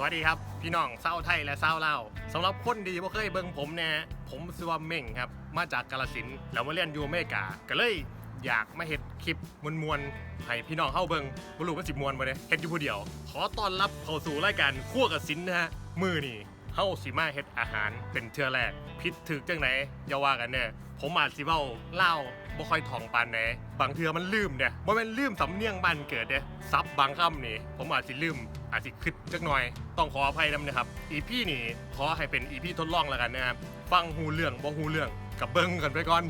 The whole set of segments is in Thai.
สวัสดีครับ พี่น้องเศร้าไทยและเศร้าวลาสำหรับคนดีบ่เคยเบิ่งผมแน่ผมชื่อว่าเม่งครับ มาจากกาลสินแล้วมาเรียนอยู่อเมริกา ก็เลยอยากมาเฮ็ดคลิปมวลๆให้พี่น้องเข้าเบิ่งบ่รู้ว่าสิบมวนบ่เด้เฮ็ดอยู่ผู้เดียว ขอต้อนรับเข้าสู่รายการคั่วกับสินนะฮะมือนี้เฮาสิมาเฮ็ดอาหารเป็นเทื่อแรกผิดถึกจังไหนอย่าว่ากันเด้อผมอาจสิเว้าเล่า บ่ค่อยท่องปานใดบางเทื่อมันลืมเด้บ่แม่นลืมสำเนียงบ้านเกิดเด้ซับบางคำนี่ ผมอาจสิลืม อาจสิคิดจักหน่อย ต้องขออภัยนำนะครับ อีพี่นี่ขอให้เป็นอีพี่ทดลองแล้วกันนะครับ ฟังหูเรื่องบ่หูเรื่องกับเบิ้งกันไปก่อน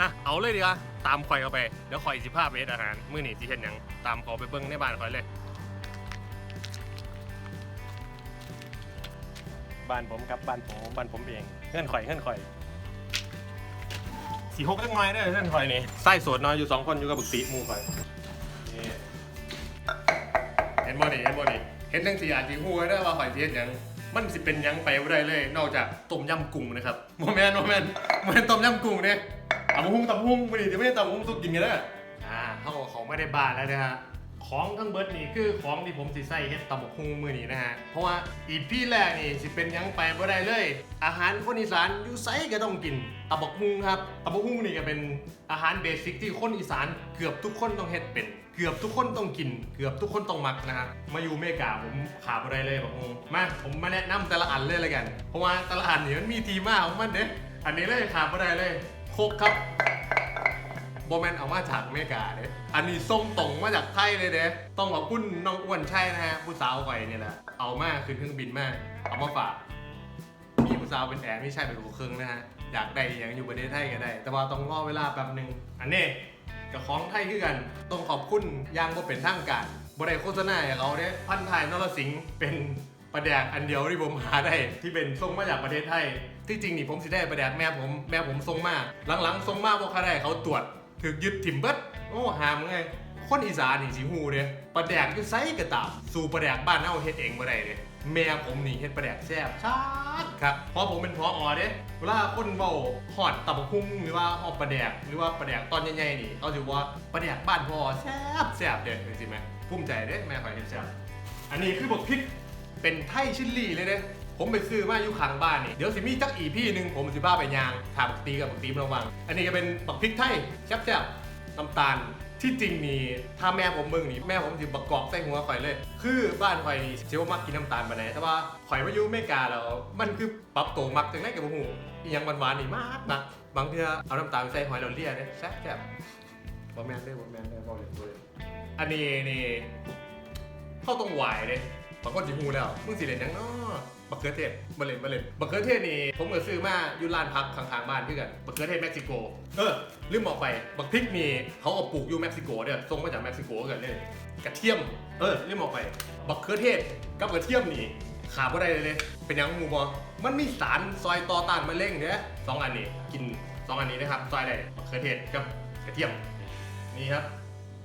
อะเอาเลยดีกว่าตามคอยเข้าไปเดี๋ยวคอยสิภาพไปเฮ็ดอาหารมื้อนี้สิเฮ็ดหยังตามเขาไปเบิ้งในบ้านคอยเลย บ้านผมครับบ้านผมบ้านผมเองเงื่อนข่อยเงื่อนข่อย สีหกจังหน่อยเด้อเงื่อนข่อยนี่ไส้สดน้อยอยู่สองคนอยู่กับบึกตีหมูข่อยนี่เห็นบ่นี่เห็นบ่นี่เห็นทั้งสี่อาจสิฮู้ได้อว่าข่อยสิเฮ็ดหยังมันสิเป็นหยังไปบ่ได้เลย นอกจากต้มยำกุ้งนะครับบ่แม่นบ่แม่นบ่แม่นต้มยำกุ้งเด้ตำบักหุ่งตำบักหุ่งมื้อนี้สิไม่ได้ตำบักหุ่งสุกกินกันเด้ออ่าเฮาก็ของไม่ได้บ้านแล้วนะฮะของทั้งเบิดนี่คือของที่ผมสิใส่เฮ็ดตำบักหุ่งมื้อนี้นะฮะ เพราะว่าอีพีแรกนี่สิเป็นหยังไปบ่ได้เลย อาหารคนอีสานอยู่ไสก็ต้องกิน ตำบักหุ่งครับตำบักหุ่งนี่ก็เป็นอาหารเบสิกที่คนอีสานเกือบทุกคนต้องเฮ็ดเป็น เกือบทุกคนต้องกิน เกือบทุกคนต้องมักนะครับมาอยู่เมกาผมขาดอะไรเลยบอกงงมาผมมาแนะนำแต่ละอันเลยละกัน เพราะว่าแต่ละอันเนี่ยมันมีทีมาของมันเด้อันนี้เลยขาดอะไรเลยโคกครับโบแมนเอามาจากเมกาเด้อันนี้ส่งตรงมาจากไทยเลยเด้ต้องขอบคุณน้องอ้วนใช่นะฮะผู้สาวไก่เนี่ยแหละเอามาขึ้นเครื่องบินมาเอามาฝากมีผู้สาวเป็นแอนไม่ใช่เป็นหัวเครื่องนะฮะ อยากได้อย่างอยู่ประเทศไทยก็ได้ แต่ว่าต้องรอเวลาแป๊บหนึ่งอันนี้กับของไทยคือกัน ต้องขอบคุณยางบ่เป็นทางการบ่ได้โฆษณาให้เขาเด้พันไทยนรสิงห์เป็นประแดกอันเดียวที่ผมหาได้ที่เป็นส่งมาจากประเทศไทย ที่จริงนี่ผมสิได้ประแดกแม่ผมแม่ผมส่งมาหลังๆส่งมาบ่ค่าได้เขาตรวจถึกยึดถิ่มเบิดโอ้หามไง คนอีสานนี่สิฮู้เด้ประแดกอยู่ไสก็ตาม สู่ประแดกบ้านเฮาเฮ็ดเองบ่ได้เด้แม่ผมนี่เฮ็ดประแดกแซ่บชาดครับเพราะผมเป็นพออเด้เวลาคนเว้าฮอดตับกหุ่งหรือว่าฮอดประแดกหรือว่าประแดกตอนใหญ่ๆนี่เขาสิว่าประแดกบ้านพ่อแซ่บแซ่บเด้จริงๆไหมภูมิใจเด้แม่ข่อยเฮ็ดแซ่บอันนี้คือบักพริกเป็นไทยชิลลี่เลยเด้ผมไปซื้อมาอยู่ข้างบ้านนี่เดี๋ยวสิมีจักอีพี่หนึงผมสิพาไปย่างถามบักตีกับบักตีมระวัง อันนี้ก็เป็นบักพริกไทยแซ่บๆน้ำตาล ที่จริงนี่ถ้าแม่ผมมึงนี่แม่ผมถือบักกอกใส่หัวข่อยเลย คือบ้านข่อยนี่เชื่อว่ามักกินน้ำตาลมาไหนแต่ว่าข่อยมาอยู่อเมริกาแล้วมันคือปรับตัวมักจังไดกับบ่ฮู้อีหยังหวานๆนี่มากนะบางเทื่อเอาน้ำตาลไปใส่หอยเราเลี่ยเลยแซ่บๆบ่แม่นเด้อบ่แม่นเด้อบ่เล่นบ่เลยอันนี้นี่เข้าตรงหวายเด้ บางคนสิฮู้แล้ว มึงสิเล่นหยังเนาะบักเขือเทศบ่เล่นบ่เล่นบักเขือเทศนี่ผมก็ซื้อมาอยู่ร้านพักข้างๆบ้านคือกันบักเขือเทศเม็กซิโก เออลืมบอกไปบักพริกนี่เขาเอาปลูกอยู่เม็กซิโกเด้อส่งมาจากเม็กซิโกกันเลยกระเทียม เออลืมบอกไปบักเขือเทศกับกระเทียมนี่ขาดบ่ได้เลยเลยเป็นหยังหมูบอมันมีสารซอยต่อต้านมะเร็งเด้อสองอันนี้กินสองอันนี้นะครับซอยได้บักเขือเทศกับกระเทียมนี่ครับ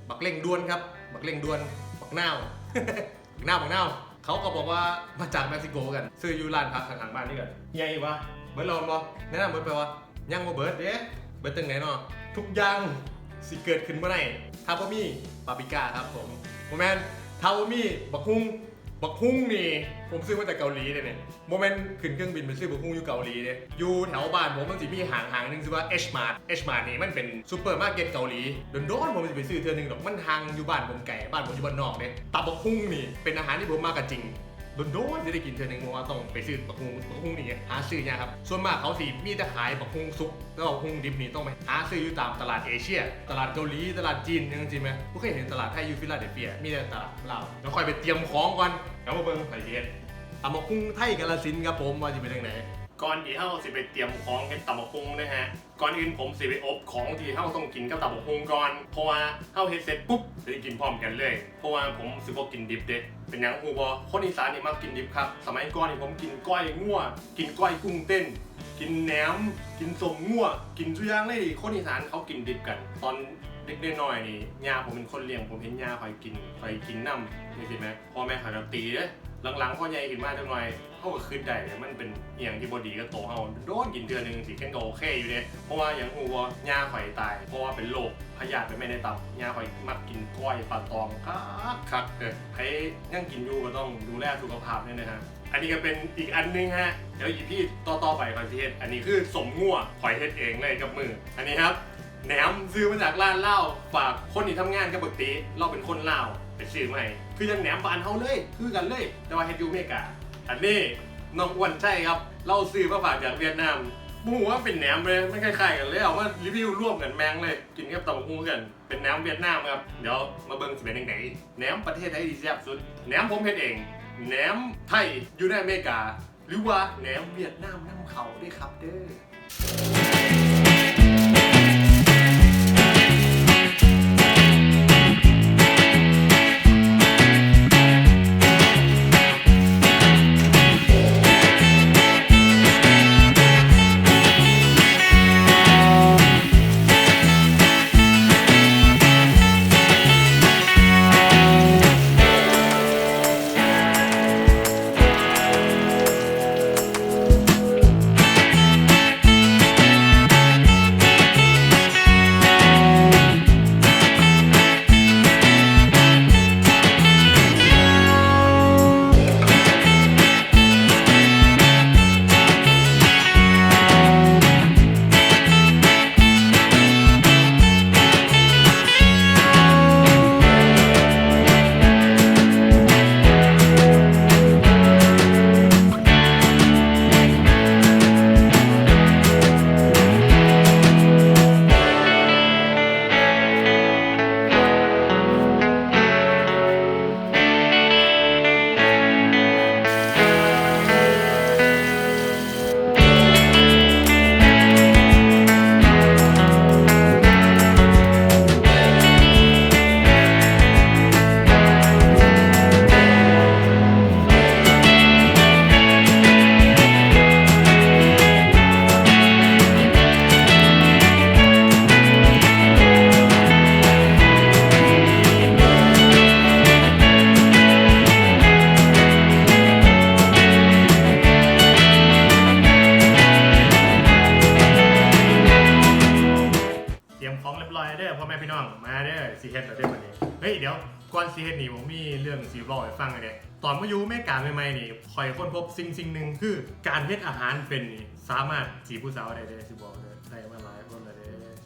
บักเล่งด้วนครับ บักเล่งด้วน บักนาว บักนาวบักนาว เขาก็บอกว่ามาจากเม็กซิโกกัน ซื้ออยู่ร้านพักข้างๆบ้านนี่กันใหญ่ปะเบิร์ดลองบอแนะนำเบิร์ดไปวะยังบ่เบิร์ดเด้เบิร์ดตึงไหนเนาะทุกอย่างสิเกิดขึ้นเมื่อไหร่ถ้าบ่มีปาปริก้าครับผมโมแมนถ้าบ่มีบักฮุ้ง บักฮุ้งนี่ ผมซื้อมาจากเกาหลีเลยเนี่ยโมเมนต์ขึ้นเครื่องบินไปซื้อบักฮุ้งอยู่เกาหลีเนี่ยอยู่แถวบ้านผมมันสิมีห่างห่างหนึงชื่อว่า H Mart H Mart นี่มันเป็นซูเปอร์มาร์เก็ตเกาหลีโดนโดนผมจะไปซื้อเธอหนึ่งหรอกมันทางอยู่บ้านผมไก่บ้านผมอยู่บ้านนอกเนี่ยตับบักฮุ้งนี่เป็นอาหารที่ผมมากับจริง โดนๆจะได้กินเทื่อนึงเพราะว่าต้องไปซื้อบักฮุงบักฮุงนี่หาซื้อยากครับ ส่วนมากเขาสิมีแต่ขายบักฮุงซุปแล้วบักฮุงดิบนี่ต้องไปหาซื้ออยู่ตามตลาดเอเชีย ตลาดเกาหลีตลาดจีนยังจริงไหมกูเคยเห็นตลาดไทยอยู่ฟิลาเดลเฟียมีแต่ตลาดลาวแล้วค่อยไปเตรียมของก่อนแล้วมาเบิ่งไผ่เฮ็ดตำบักฮุงไทยกาลสินครับผมว่าจะเป็นยังไงก่อนที่เฮาสิไปเตรียมของเฮ็ดตำบักฮุงนะฮะ ก่อนอื่นผมสิไปอบของที่เฮาต้องกินกับตำบักฮุงก่อน เพราะว่าเฮาเฮ็ดเสร็จปุ๊บสิได้กินพร้อมกันเลย เพราะว่าผมสิบ่กินดิบเด้ เป็นอยังฮู้บ่คนอีสานนี่มักกินดิบครับ สมัยก่อนนี่ผมกินก้อยงัวกินก้อยกุ้งเต้น กินแหนม กินสมงัวกินทุกอย่างเลยคนอีสานเขากินดิบกัน ตอนเด็กๆน้อยนี่ยาผมเป็นคนเลี้ยงผมเห็นยาคอยกินคอยกินน้ำนี่สิแม่พ่อแม่คอยตีเด้ หลังๆพอใหญ่ขึ้นมาจังหน่อยเขาก็คืนได้เลยมันเป็นอหย่างที่บดีก็โตเฮาโดนกินเดือนหนึงสิเข่นก็โอเคอยู่เนี่ยเพราะว่าอย่างหัวยาข่อยตาย เพราะว่าเป็นโรคพยาธิไปไม่ในตับยาข่อยมักกินก้อยปลาตองคักคักๆเออใครยังกินอยู่ก็ต้องดูแลสุขภาพด้วยนะฮะ อันนี้ก็เป็นอีกอันนึงฮะ เดี๋ยวอีพี่ต่อๆไปคอยสิเฮ็ดอันนี้คือสมงัวข่อยเฮ็ดเองเลยกับมือ อันนี้ครับ แหนมซื้อมาจากร้านเหล้าฝากคนที่ทำงานกับบึกตีเราเป็นคนเหล้าไปซื้อมาให้ คือยังแหนมบานเขาเลย คือกันเลย แต่ว่าเฮ็ดอยูอเมริกา อันนี้น้องอ้วนใช่ครับ เราซื้อมาฝากจากเวียดนามบูว่าเป็นแหนมเลยไม่คล้ายๆกันเลยเอามารีวิวร่วมกันแมงเลย กินกับตำบักหูกัน เป็นแหนมเวียดนามครับ เดี๋ยวมาเบิ่งสิเป็นยังไงแหนมประเทศไทยดีแซ่บสุดแหนมผมเฮ็ดเองแหนมไทยอยู่ในอเมริกา หรือว่าแหนมเวียดนามนำเขาด้วยครับเด้อ เฮ็ดอาหารเป็นนี่สามารถจีบผู้สาวได้เด้สิบอกเลยได้มาหลายคนเลย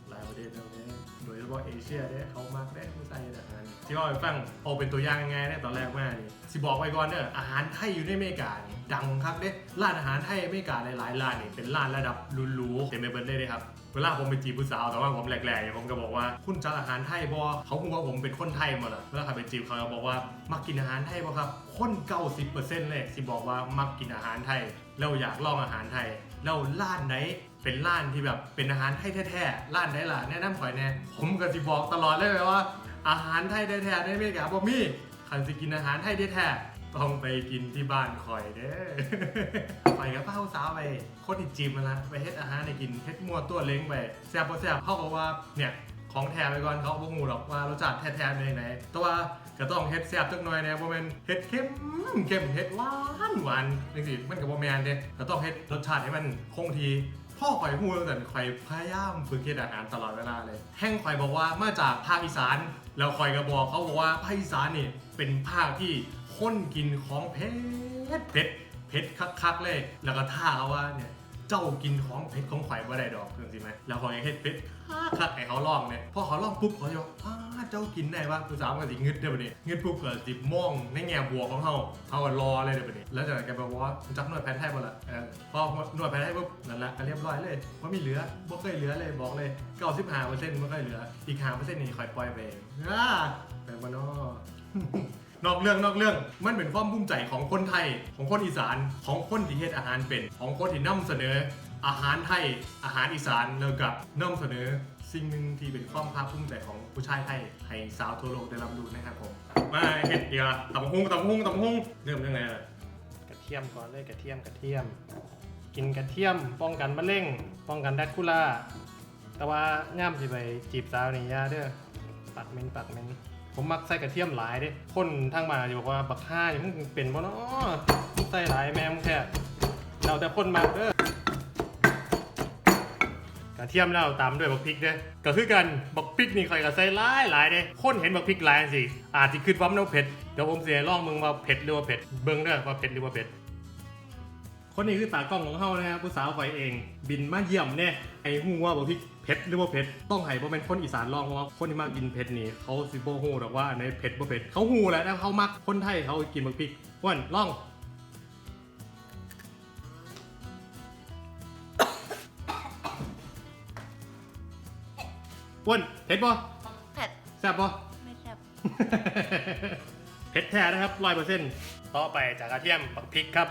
หลายประเทศแล้วเด้โดยเฉพาะเอเชียเด้เขามักได้ผู้ชายอาหารที่บอกให้ฟังเอาเป็นตัวอย่างยังไงเนี่ยตอนแรกมานี่สิบอกไว้ก่อนเด้ออาหารไทยอยู่ในอเมริกานี่ดังครับเด้ร้านอาหารไทยอเมริกาหลายๆร้านนี่เป็นร้านระดับหรูๆเต็มไปหมดเลยเด้ครับเวลาผมไปจีบผู้สาวแต่ว่าผมแหลกๆเนี่ยผมก็บอกว่าคุณจัดอาหารไทยบอเขาคงว่าผมเป็นคนไทยหมดอะเวลาเขาไปจีบเขาบอกว่ามักกินอาหารไทยบ่ครับคนเก้าสิบเปอร์เซ็นต์เลยสิบอกว่ามักกินอาหารไทย เราอยากลองอาหารไทยแล้วร้านไหนเป็นร้านที่แบบเป็นอาหารไทยแท้ๆร้านไหนล่ะแนะนำข่อยแน่ผมก็สิบอกตลอดเลยว่า อาหารไทยแท้ๆในอเมริกาบ่มีคันสิกินอาหารไทยแท้ๆต้องไปกินที่บ้านข่อยเด้อไปกับป้าสาวไปโคตรติจิมมาละไปเฮ็ดอาหารให้กินเฮ็ดมัวตัวเล้งไปแซ่บบ่แซ่บเขาบอกว่าเนี่ยของแท้ไปก่อนเขาบ่ฮู้หรอกว่ารสชาติแท้ๆเป็นยังไงแต่ว่า ก็ต้องเฮ็ดแซ่บจักหน่อยนะบ่แม่นเฮ็ดเข้มเข้มเฮ็ดหวานหวานจังซี่มันก็บ่แม่นเด้ก็ต้องเฮ็ดรสชาติให้มันคงที่พ่อข่อยฮู้ตั้งแต่ข่อยพยายามฝึกเฮ็ดอาหารตลอดเวลาเลยแห้งข่อยบอกว่ามาจากภาคอีสานแล้วข่อยก็บอกเขาบอกว่าภาคอีสานนี่เป็นภาคที่คนกินของเผ็ดเผ็ดเผ็ดคักๆเลย แล้วก็ท่าเขาว่าเนี่ย เจ้ากินของเผ็ดของข่อยบ่ได้ดอกจริงไหมแล้วพอเฮ็ดเผ็ดคักๆให้เขาลองเนี่ยพอเขาลองปุ๊บเขาจะบอกอ้าเจ้ากินได้ปะผู้สาวก็สิงึดเดี๋ยวบัดนี้งึดปุ๊บเก็สิม่องในแง่บวกของเขาเขาก็รอเลยเดี๋ยวนี้แล้วจากนั้นแกบอกว่าจักหน่วยแพทย์ไทยบ่ล่ะเออพอหน่วยแพทย์ไทยปุ๊บนั่นแหละก็เรียบร้อยเลยว่ามีเหลือบ่เคยเหลือเลยบอกเลย95%บ่เคยเหลืออีก5%นี่ข่อยปล่อยไปอ่าเป็นบ่เนาะ นอกเรื่องนอกเรื่องมันเป็นความภูมิใจของคนไทย ของคนอีสานของคนที่เฮ็ดอาหารเป็น ของคนที่นำเสนอ อาหารไทย อาหารอีสานแล้วกับนำเสนอ สิ่งหนึ่งที่เป็นความภาคภูมิใจของผู้ชายไทยให้สาวทั่วโลกได้รับรู้นะครับผมมาเฮ็ดดีกว่าตำบักหุ่งตำบักหุ่งตำบักหุ่งเริ่มยังไงล่ะกระเทียมก่อนเลยกระเทียมกระเทียม กินกระเทียม ป้องกันมะเร็งป้องกันแดกคูล่าแต่ว่าย่ามสิไปจีบสาวนี่ยาเด้อปักเมนปักเมน ผมมักใส่กระเทียมหลายเด้คนทางมาอยู่บอกว่าบักห่านี่มึงเป็นบ่เนาะมึงใส่หลายแม่มึงแท้เราแต่คนมาเด้อกระเทียมแล้วตามด้วยบักพริกเด้ก็คือกันบักพริกนี่ข่อยก็ใส่หลายหลายเด้คนเห็นบักพริกหลายสิอาจสิคิดว่ามันเผ็ดเดี๋ยวผมเสิให้ลองมึงว่าเผ็ดหรือว่าเผ็ดเบิ่งเด้อว่าเผ็ดหรือว่าเผ็ดคนนี้คือตากล้องของเฮานะครับผู้สาวข่อยเอง บินมาเยี่ยมเนี่ยไอ้ฮู้ว่าบ่พริก เผ็ดหรือบ่เผ็ดต้องให้บ่เป็นคนอีสานลองเพราะว่าคนที่มากินเผ็ดนี่เขาสิบ่ฮู้ดอกว่าอันไหนเผ็ดบ่เผ็ดเขาฮู้แหละแต่เขามักคนไทยเขากินบักพริกอ้วนลองอ้วนเผ็ดบ่เผ็ดแซ่บบ่ไม่แซ่บเผ็ดแท้นะครับร้อยเปอร์เซ็นต์ต่อไปจากกระเทียมบักพริกครับ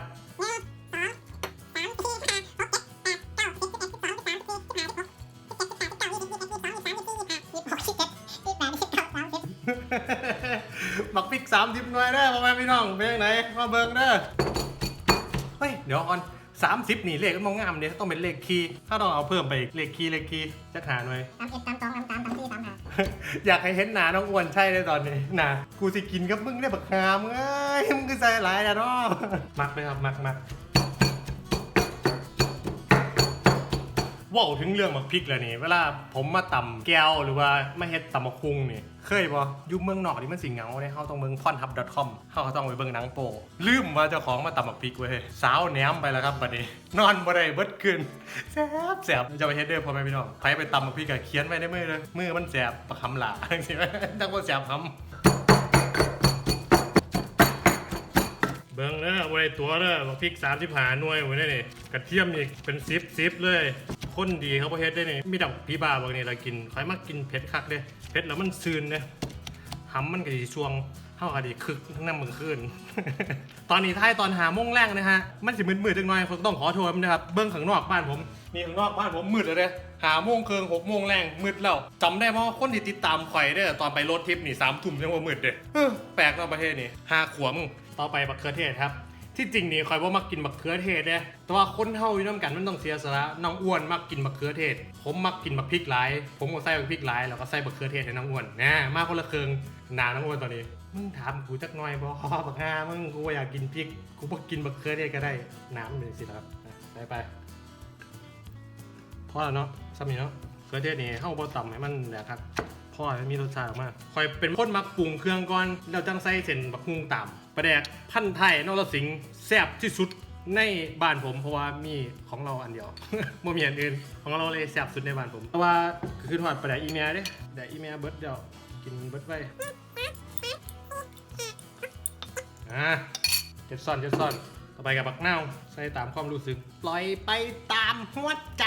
บักพริกสามทิพหน่วยเด้อพ่อแม่พี่น้องเป็นยังไงมาเบิ่งเด้อเฮ้ยเดี๋ยวก่อนสามสิบนี่เลขมันบ่งามเด้ต้องเป็นเลขคีย์ถ้าต้องเอาเพิ่มไปอีกเลขคีย์เลขคีย์จะหาหน่วยสามเอ็ดสามสองสามสามสามสี่สามห้าอยากให้เห็นหนาน้องอ้วนใช่เลยตอนนี้หนากูสิกินกับมึงได้บักหามเอ้ยมึงก็ใส่หลายอะเนาะมักไหมครับมักมัก ว่าถึงเรื่องบักพริกแล้วนี่เวลาผมมาตำแก้วหรือว่ามาเฮ็ดตำมะคุงนี่เคยบ่อยู่เมืองนอกนี่มันสิเหงาเนี่ยเฮาต้องเบิ่งพรทับ .com เฮาต้องไปเบิ่งหนังโปลืมว่าเจ้าของมาตำบักพริกเว้ยสาวแหนมไปแล้วครับบัดนี้ นอนบ่ได้เบิดคืนแซ่บแซ่บจะไปเฮ็ดเด้อพ่อแม่พี่น้องใครไปตำบักพริกก็เขียนไว้ในมือเลยมือมันแซ่บประคำหลาจังซี่จังบ่แซ่บคำเบิ่งเด้อบ่ได้ตัวเด้อบักพริก35หน่วยไว้ได้นี่กระเทียมอีกเป็น10 10เลย คนดีเขาบ่เฮ็ดได้นี่มีดอกพี่บาบางนี่เรากินข่อยมักกินเผ็ดคักเด้เผ็ดแล้วมันซืนเด้หำมันก็สิช่วงเฮาก็สิคึกทั้งน้ำมือคืนตอนนี้ท้ายตอนหาโมงแรงนะฮะ มันสิมืดๆจังหน่อยผมต้องขอโทษนะครับเบิ่งข้างนอกบ้านผมนี่ข้างนอกบ้านผมมืดเลยเด้หาโมงเคิงหกโมงแรงมืดแล้วจำได้เพราะว่าคนที่ติดตามข่อยเด้ตอนไปรถทริปนี่สามทุ่มยังว่ามืดเด้อแปลกเนาะประเทศนี้ห้าขวมต่อไปบักเขือเทศครับ ที่จริงนี่คอยว่ามักกินมะเขือเทศเนี่ยแต่ว่าคนเฮาอยู่น้ำกันมันต้องเสียสละน้องอ้วนมักกินมะเขือเทศ ผมมักกินมะพริกหลาย ผมก็ใส่มะพริกหลายแล้วก็ใส่มะเขือเทศให้น้องอ้วนนะมาคนละเครืองหนาน้องอ้วนตอนนี้มึงถามกูจักหน่อยบ่บักฮามึงกูอยากกินพริกกูบ่กินมะเขือเทศก็ได้น้ำเป็นสิครับไปไปพอแล้วเนาะซ้ำนี่เนาะเขือเทศนี่เฮาบ่ต่ำให้มันแหละครับพ่อให้มีรสชาติออกมาคอยเป็นคนมักปรุงเครื่องก่อนแล้วจังใส่เส้นบักฮุงตาม ประแดกพันธุ์ไทยนรสิงห์แซ่บที่สุดในบ้านผมเพราะว่ามีของเราอันเดียวบ่มีอันอื่นของเราเลยแซ่บสุดในบ้านผมเพราะว่าคือทอดประแดกอีเมียเด้แดกอีเมียเบิร์ดเดียวกินเบิร์ดไว้อะเจ็ดซ่อนเจ็ดซ่อนต่อไปกับบักเน่าใส่ตามความรู้สึก ปล่อยไปตามหัวใจ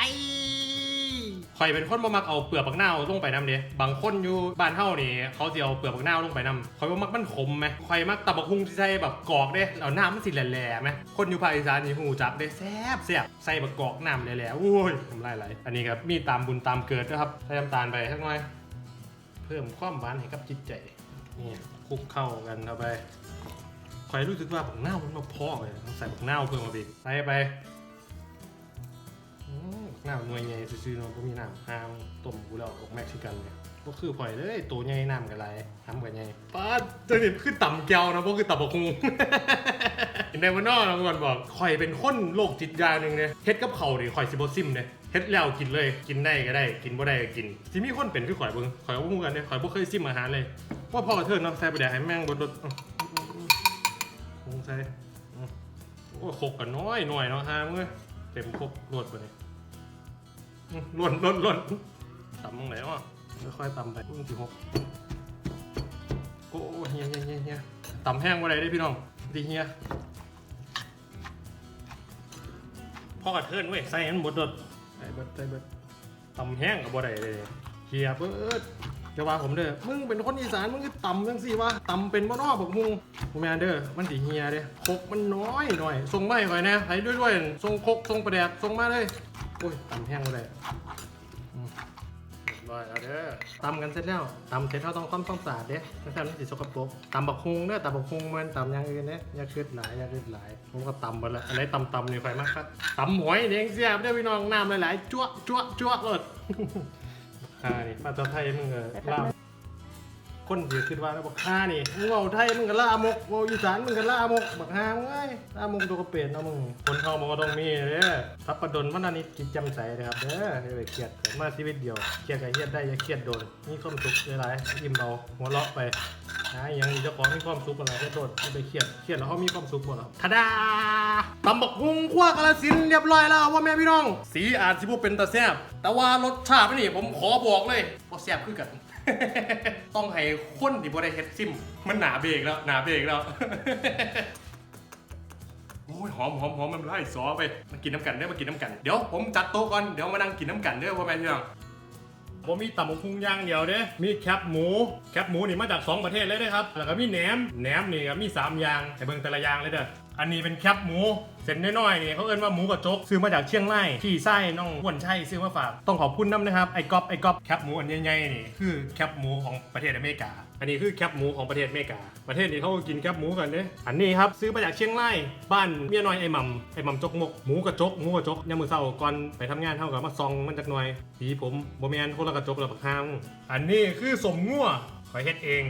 ข่อยเป็นคนบ่มักเอาเปลือกบักนาวลงไปน้ำเด้บางคนอยู่บ้านเฮานี่เขาสิเอาเปลือกบักนาวลงไปน้ำข่อยบ่มักมันขมไหมข่อยมักตับบักฮุงที่ใส่แบบกอกเด้เอาน้ำมันสิแหล่ๆไหมคนอยู่ภาคอีสานนี่หูจักเด้แซ่บแซ่บใส่บักกอกน้ำแหล่ๆโอ้ยทำลายไหลอันนี้ครับมีตามบุญตามเกิดนะครับใส่น้ำตาลไปสักหน่อย เพิ่มความหวานให้กับจิตใจนี่คลุกเข้ากันเข้าไปข่อยรู้สึกว่าบักนาวมันมาพอเลยใส่บักนาวเพิ่มมาอีกใส่ไป น้ำหน่วยใหญ่ซื่อๆเนาะบ่มีน้ำห้ามต้มกูแล้วออกเม็กซิกันเนี่ยก็คือปล่อยเลยตัวใหญ่น้ำกันไรน้ำกันใหญ่ป้าดเจะนี่คือต่ำแก้วนะบ่คือต่ำบกฮุงเห็นได้ว่านอกนะก่อนบอกข่อยเป็นคนโรคจิตยาหนึ่งเนี่ยเฮ็ดกับเขาวนี่ข่อยสิบซิมเนี่ยเฮ็ดแล้วกินเลย กินได้ก็ได้ กินบ่ได้ก็กินสิมีคนเป็นคือข่อยเบิ่งข่อยบ่ฮู้กันเนี่ยข่อยบ่เคยซิมอาหารเลยว่าพ่อเทิดเนาะใส่ไปได้ให้แม่งบดดอื้อคงใส่อื้อโอ้ยขกกันน้อยหน่อยเนาะฮามึงเต็มครบรวดไปเลย ล้วนล้วนล้วนตำตรงไหนวะค่อยๆตำไปอืมสิหกโอ้เฮียเฮียเฮียเฮียตำแห้งบ่าได้เด้พี่น้องดีเฮียพ่อกระเทินเว้ยใส่ให้มันหมดเดดใส่เบิดใส่เบิดตำแห้งกับบ่ได้เลยเฮียเบิดจะว่าผมเด้อ มึงเป็นคนอีสานมึงก็ตำจังสิวะตำเป็นบ่นอบอกมึงกูแม่นเด้อ มันสิเฮียเด้คกมันน้อยหน่อยส่งไมาให้ข่อยนะให้ด้วยๆส่งคกส่งประแดกส่งมาเลย อ้ยตำแห้งเลยร้อยแล้วเด้อตำกันเสร็จแล้วตำเสร็จเราต้องความต้องสะอาดเด้ไม่ใช่นี่สิสกปรกตำบักฮุงเด้อตำบักฮุงมันตำอย่างอื่นเด้อย่าคืดหลายอย่าคืดหลายผมก็ตำหมดละอะไรตำตำนี่ไฟมากครับตำหอยเด้งเสียบได้พี่น้องน้ำหลายๆจั่วจั่วจั่วเลยอ่านี่มาตะไทยมึงเออลาบ คนสิคิดว่าแล้วบักฮานี่มึงเว้าไทยมึงก็ล่ามกเว้าอีสานมึงก็ล่ามกบักฮามึงเอ้ยล่ามกตัวกระเป็ดนะมึงคนเฮามันก็ต้องมีเด้อทับประดนวันนั้นนี่จิตจำใสนะครับเด้ออย่าไปเครียดมาชีวิตเดียวเครียดก็เครียดได้อย่าเครียดโดนมีความสุขหลายๆยิ้มเอาหัวเราะไปหาอหยังเจ้าของมีความสุขอะไรก็โดนอย่าไปเครียดเครียดแล้วเขามีความสุขหมดแล้วทะดาตำบักฮุงคั่วกระสินเรียบร้อยแล้วว่าแม่พี่น้อง สีอาจสิบ่เป็นตาแซ่บแต่ว่ารสชาตินี่ผมขอบอกเลยบ่แซ่บคือกัน ต้องให้คนที่บ่ได้เฮ็ดซิม มันหนาเบรกแล้ว หนาเบรกแล้ว โอ้ยหอมหอมหอมมันไล่ซอไป มากินน้ำกันเด้อมากินน้ำกัน เดี๋ยวผมจัดโต๊ะก่อน เดี๋ยวมานั่งกินน้ำกันเด้อพ่อแม่พี่น้องผมมีตับหมูพุงย่างเดียวเด้ มีแคบหมู แคบหมูนี่มาจาก 2 ประเทศเลยนะครับ แล้วก็มีแหนม แหนมนี่ก็มี 3 อย่างแต่เบิ่งแต่ละอย่างเลยเด้อ อันนี้เป็นแคบหมู เส้นน้อยๆนี่เขาเอิ้นว่าหมูกระจกซื้อมาจากเชียงรายที่ไส้น้องอ้วนใช่ซื้อมาฝากต้องขอบคุณน้ำนะครับไอ้ก๊อฟไอ้ก๊อฟแคบหมูอันใหญ่ๆนี่คือแคบหมูของประเทศอเมริกา อันนี้คือแคบหมูของประเทศอเมริกา ประเทศนี้เขาก็กินแคบหมูกันเด้อันนี้ครับซื้อมาจากเชียงรายบ้านเมียน้อยไอ้หม่ำไอ้หม่ำจกมกหมูกระจกหมูกระจกยามมือเช้าก่อนไปทำงานเท่ากับมาซองมันจักหน่อยสีผมบ่แมนคนละกระจกละบักฮามอันนี้คือสมงัวขอยเฮ็ดเอง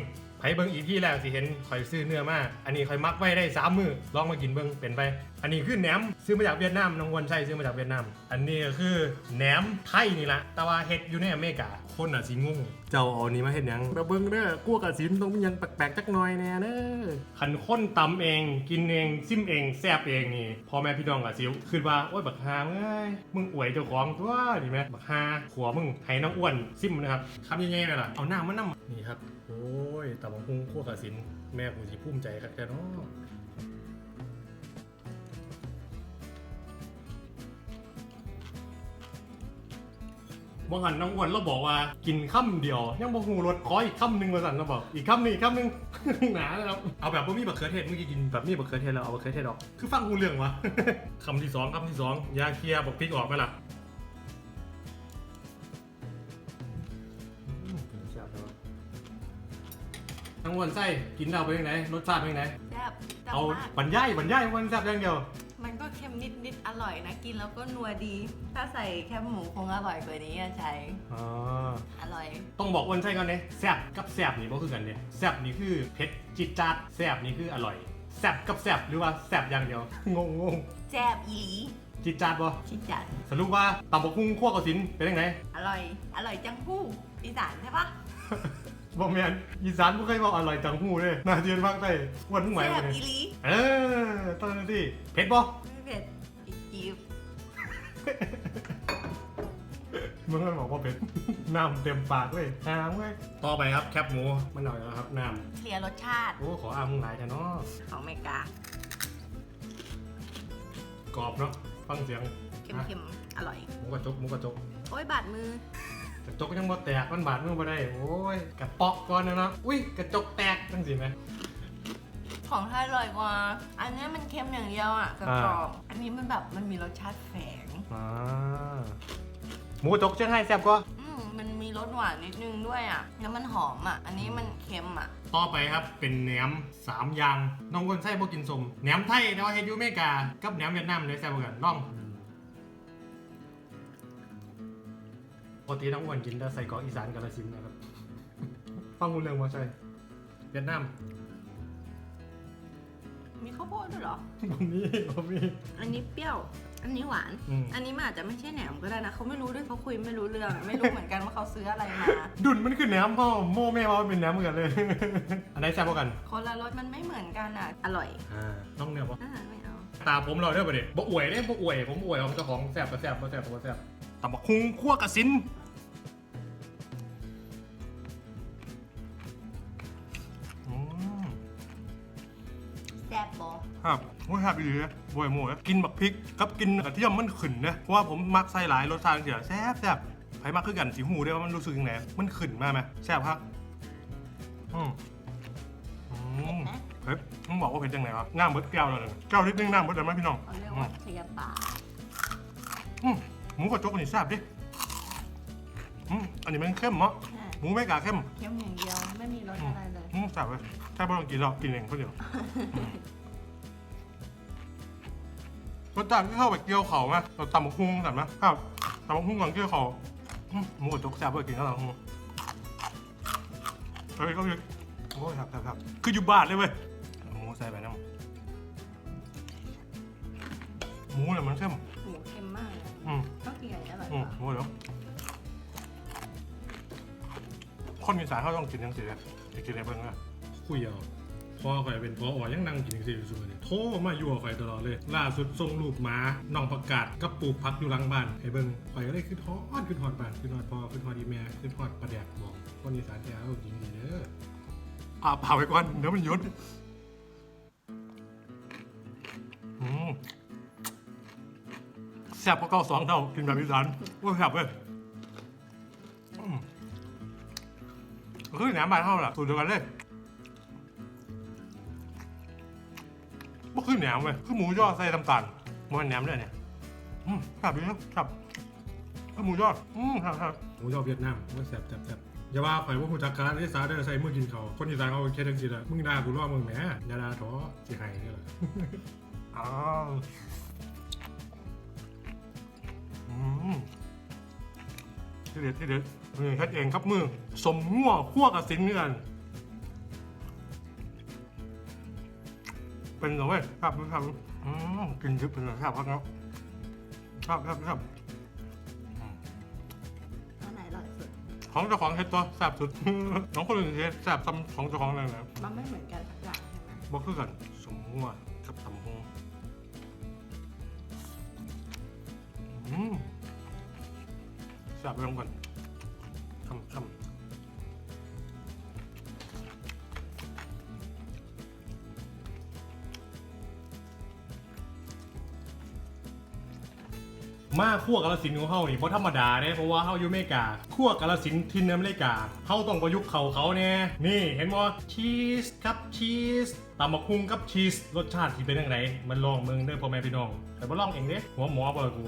ไผเบิ่งอีพี่แรกสิเห็นข่อยซื้อเนื้อมาอันนี้ข่อยมักไว้ได้สามมื้อลองมากินเบิ่งเป็นไป อันนี้คือแหนมซื้อมาจากเวียดนามน้องวนใช่ซื้อมาจากเวียดนาม อันนี้ก็คือแหนมไทยนี่ละแต่ว่าเฮ็ดอยู่ในอเมริกาคนอะสิงงเจ้าเอานี่มาเฮ็ดหยังแบบเบิ่งเด้อกู้กับสินต้องมีหยังแปลกๆจักหน่อยแน่เด้อคันคนตำเองกินเองซิมเองแซ่บเองนี่พ่อแม่พี่น้องก็สิคิดว่าโอ๊ยบักฮาเอ้ยมึงอวยเจ้าของตัวนี่แม่บักฮาขัวมึงให้น้องอ้วนซิมนะครับคำยังไงน่ะล่ะเอาหน้ามานํนี่ครับ โอ้ยตำบักหุ่งคั่วกับสิน แม่กูสิภูมิใจคักแท้เนาะบางหันน้องอ้วนเราบอกว่ากินค่ำเดียว ยังบอกหูรสขออีกค่ำหนึ่งมาสั่นเราบอกอีกค่ำหนึ่งอีกคำหนึ่ง หนานะครับเอาแบบว่มีบักเขือเทศเมื่อกี้กินแบบมีบักเขือเทศแล้วเอาบักเขือเทศออกคือฟังหูเรื่องวะ คำที่สองคำที่สองยาเคลียร์บอกพริกออกไปล่ะ น้องอ้วนไส้กินเราไปยังไงรสชาติเป็นยังไงแซ่บแซ่บเอามาก บรรยายบรรยายมันแซ่บอย่างเดียว มันก็เค็มนิดนิดๆอร่อยนะ กินแล้วก็นัวดี ถ้าใส่แคบหมูคงอร่อยกว่านี้อะใช้อ๋อ อร่อย ต้องบอกอ้วนใช่ก่อนเนี่ยแซ่บกับแซ่บนี่ก็คือกันเนี่ยแซ่บนี่คือเผ็ดจิตจัดแซ่บนี่คืออร่อยแซ่บกับแซ่บหรือว่าแซ่บอย่างเดียว งงงงแซ่บอีหลีจิตจัดบ่ชิดจัด สรุปว่าตำบักหุ่งคั่วกับสินเป็นยังไงอร่อย อร่อยจังหู้อีสานใช่ปะ บ่แม่นอีสานบ่เคยบอกอร่อยจังหู้เด้น่าเรียนมากได้อ้วนมึงไหวแซ่บ่บเนี่ยอีหลีเออตอนนั้นสิเผ็ดบ่ไม่เผ็ดอีกจีบมึงก็บอกว่าเผ็ดน้ำเต็มปากเลยหางเว้ยต่อไปครับแคบหมูมันหน่อยแล้วครับน้เคลียร์รสชาติำโอ้ขออามึงหลายจ้ะเนาะของเมกากรอบเนาะฟังเสียงเค็มๆ อร่อยหมูกระจกหมูกระจกโอ้ยบาดมือ กระจกยังบ่แตกมันบาดมือบ่ได้โอ้ยกระเปาะก่อนนะเนาะอุ้ยกระจกแตกจังสิไหม ของไทยอร่อยกว่า อันนี้มันเค็มอย่างเดียวอะกรอ่า อบๆอันนี้มันแบบมันมีรสชาติแฝง อ่าหมูกระจกเชียงไฮ้แซ่บกว่าอืมมันมีรสหวานนิดนึงด้วยอะ แล้วมันหอมอะ อันนี้มันเค็มอะ ต่อไปครับเป็นแหนมสามอย่างน้องคนไส้บ่กินสมแหนมไทยแต่ว่าเฮ็ดอยู่อเมริกากับแหนมเวียดนามเลยแซ่บกว่ากันลอง ปกติน้องอ้วนกินแต่ใส่เกาะอีสานกาฬสินธุ์นะครับ ฟังกูเรื่องว่าใช่เวียดนามมีข้าวโพดด้วยเหรอบ่มีบ่มี อันนี้เปรี้ยว อันนี้หวาน อืม อันนี้มันอาจจะไม่ใช่แหนมก็ได้นะเขาไม่รู้ด้วยเขาคุยไม่รู้เรื่อง ไม่รู้เหมือนกันว่าเขาซื้ออะไรมา ดุนมันคือแหนมพ่อโม่แม่ว่ามันเป็นแหนมเหมือนกันเลย อันไหนแซ่บกว่ากันคนละรสมันไม่เหมือนกันอะ อร่อย อ่าต้องเนื้อบ่อ่าไม่เอา ตาผมเราเด้อประเดี๋ยวบ่อวยเด้บ่อวยผมอวยของเจ้าของแซ่บก็แซ่บบ่แซ่บก็บ่แซ่บ ตำบักคุงคั่วกระสินอืมแซ่บบอกครับโอ้ยครับอีหลีบวยหมูนะกินบักพริกกับกินกระเทียมมันขึ้นนะเพราะว่าผมมักใส่หลายรสชาติเสียแซ่บแซ่บไผมักคือกันสิหูได้ว่ามันรู้สึกยังไงมันขึ้นมากไหมแซ่บครับอืมอืมเฮ้ยมึงบอกว่าเผ็ดจังไหนวะน้ำเบิดแก้วแล้วเนี่ยแก้วนิดนึงน้ำเบิดได้ไหมพี่น้องเขาเรียกว่าเคลียร์ปากอืม หมูกระจกอันนี้แซ่บดิอืมอันนี้มันเข้มเนาะอ่าหมูไม่กาเข้มเค็มอย่างเดียวไม่มีรสอะไรเลยอืมแซ่บเลยแซ่บไม่ต้องกินหรอกกินเองคนเดียวอืมรสชาติที่เข้าไปเกี่ยวเข่าไหมเราตำบักหุ่งสั่นไหมครับตำบักหุ่งก่อนเกี่ยวเข่าอืมหมูกระจกแซ่บเลยกินข้าวหลังเฮ้ยก็คือโอ้ยครับครับครับคืออยู่บ้านเลยเว้ยเอาหมูใส่ไปน้ำหมูเนี่ยมันเข้มหมูเค็มมากเลยอืม ต้องกินอย่างนี้อร่อยอืกมว่าหมูเดี๋ยวคนอีสานเขาต้องกินยังสิเลยจะกินอะไรเบ้างอะคุยเอาพอข่อยเป็นพออ๋อยังนั่งกินสิอยู่สุดเลยโทรมาอยู่กับข่อยตลอดเลย ล่าสุดส่งรูปหมาน้องประกาศกับปลูกพักอยู่หลังบ้านให้เบิ่งข่อยก็เลยขึ้นฮอดขึ้นฮอดบ้านขึ้นฮอดพ่อขึ้นฮอดอีแม่ขึ้นฮอดประแดกบอกคนอีสานแท้เอาจริงดีเด้ออ่าเผาไปก่อนเดี๋ยวมันหยุดอืม แซ่บก็เก้าสองเท่ากินแบบอีสานว่าแซ่บเว้ยอืมคือแหนมบานเท่าล่ะสูตรเดียวกันเลยบ่คือแหนมเว้ยคือหมูยอดใส่น้ำตาลมันแหนมเลยเนี่ยอืมแซ่บดีนะแซ่บคือหมูยอดอืมครับครับหมูยอเวียดนามว่าแซ่บแซ่บแซ่บอย่าว่าข่อยว่าหูจักการที่สาเด้อใส่มือกินเขาวคนอีสานเขาแค่ทั้งสิละมึงด่ากูรอบมึงแหมอย่าด่าท้อสิให้นี่แหละอ้าว ที่เด็ดที่เด็ดนี่เฮ็ดเองครับมือ สมหัวคั่วกับสินเนื้อนเป็นเหรอเว้ยครับครับอืมกินยึบเป็นเหรอครับครับเนาะครับครับครับอันไหนอร่อยสุด ของเจ้าของเฮ็ดตัวแซ่บสุดน้องคนอื่นเฮ็ดแซ่บซ้ำของเจ้าของเลยนะมันไม่เหมือนกันสักอย่างใช่ไหมบ่คือกันสมหัวกับตำหงอืม แซ่บไปลงกันคำคำมาคั่วกาลสินของเฮานี่เพราะธรรมดาเด้เพราะว่าเฮาอยู่อเมริกาคั่วกาลสินทินอเมริกาเฮาต้องประยุกต์เขาเขาแน่นี่เห็นบ่ชีสครับชีสตำบักหุ่งกับชีสรสชาติสิเป็นจังไดมันลองมืองเด้อพ่อแม่พี่น้องแต่บ่ลองเองเด้หัวหมอบ่กู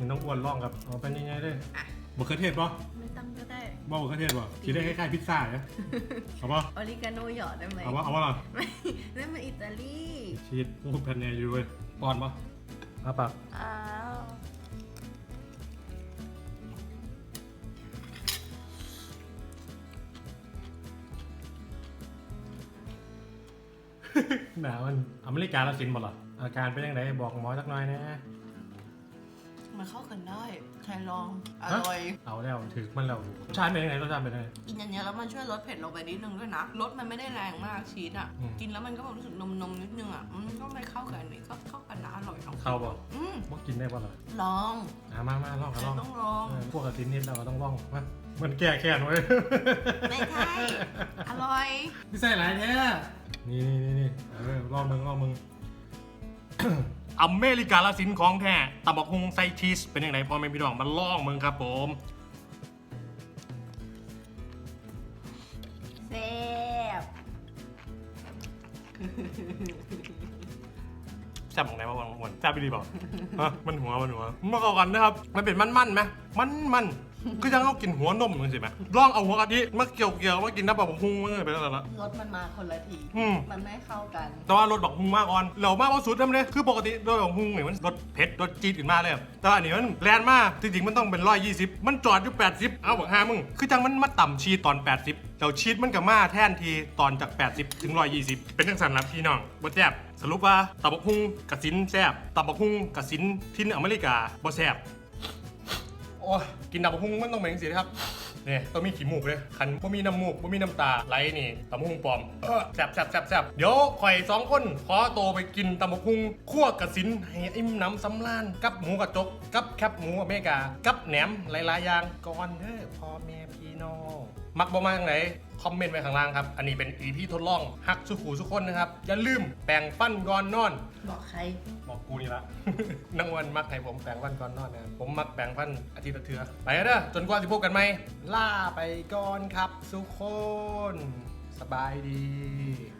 มันต้องอ้วนลองครับเอาเป็นยังไงเด้ออะ มะเขือเทศป่ะไม่ต้องก็ได้ บ่มะเขือเทศป่ะกินได้คล้ายๆพิซซ่าเนี่ยเอาป่ะออริกาโนหยอดได้ไหมเอาป่ะเอาป่ะล่ะไม่นั่นมันอิตาลีชีสโอ้แผ่นใหญ่อยู่เว้ยป้อนป่ะอาปากอ้าวหนามันอเมริกาละสินบ่ล่ะอาการเป็นยังไงบอกหมอสักหน่อยนะ มันเข้ากันได้ใครลองอร่อย เอาแล้วถึกมันแล้วรสชาติเป็นยังไงรสชาติเป็นยังไง กินอันเนี้ยแล้วมันช่วยลดเผ็ดลงไปนิดนึงด้วยนะรสมันไม่ได้แรงมากชีสอะ อืม กินแล้วมันก็แบบรู้สึกนมนมๆนิดนึงอะมันก็ไม่เข้ากันนี่ก็เข้ากันนะอร่อยทั้งเข้าบ่อืมบ่กินได้ป่ะล่ะลองอะมามาลองกันลองต้องลองเออพวกกระสินนิดเราก็ต้องลองมามันแก้แค้นไว้ยไม่ใช่อร่อยไม่ใส่หลายแท้นี่นี่นี่นี่เออลองมึงลองมึง อเมริกาละสินของแท้ตำบักฮุงไส้ชีสเป็นยังไงพ่อแม่พี่น้องมาลองมึงครับผมแซ่บแซ่บของไหนมาวันวันแซ่บไปดีเปล่าฮะมันหัวมันหัวมาก่อนนะครับ มันเป็นมันมันๆไหมมันมันๆ คือยังเอากินหัวนมมันสิไหมลองเอาหัวกะทิมาเกี่ยวเกี่ยวๆมากินน้ำบักฮุงมันเลยไปแล้วละรสมันมาคนละที อืม มันไม่เข้ากัน แต่ว่ารสบักฮุงมากก่อนเหล่ามากว่าสุดทำเลยคือปกติรสบักฮุงเนี่ยมันรสเผ็ดรสจี๊ดขึ้นมาเลยแต่ว่าอันนี้มันแรงมากจริงๆมันต้องเป็นร้อยยี่สิบมันจอดอยู่แปดสิบเอาบอกห้ามึงคือจังมันมาต่ำชีสตอนแปดสิบแล้วชีสมันกับมาแท่นทีตอนจาก80ถึง120เป็นจังสันครับพี่น้องบ่แซ่บสรุปว่าตับบักฮุงกับสินแซ่บตับบักฮุงกับสินทินอเมริกาบ่แซ่บ โอ้ยกินตับบักฮุงมันต้องเหม็นสีนะครับเนี่ยต้องมีขี้มูกเลยคันบ่มีน้ำมูกบ่มีน้ำตาไหลนี่ตำบักฮุงปลอมเออแซ่บแซ่บแซ่บแซ่บเดี๋ยวข่อยสองคนขอโตวไปกินตำบักฮุงคั่วกระสินให้อิ่มน้ำสำราญกับหมูกระจกกับแคบหมูอเมริกากับแหนมหลายๆอย่างก่อนเด้อพ่อแม่พี่น้อง มักบ่มาทางไหนคอมเมนต์ไว้ข้างล่างครับ อันนี้เป็นอีพีทดลองฮักสุขูสุกคนนะครับ อย่าลืมแปรงฟันก่อนนอน บอกใคร บอกกูนี่ละ นังวันมักให้ผมแปรงฟันก่อนนอนนะครับผมมักแปรงฟันอาทิตย์ละเทือไปแล้วเด้อจนกว่าจะพบกันไหมล่าไปก่อนครับสุกคน สบายดีบ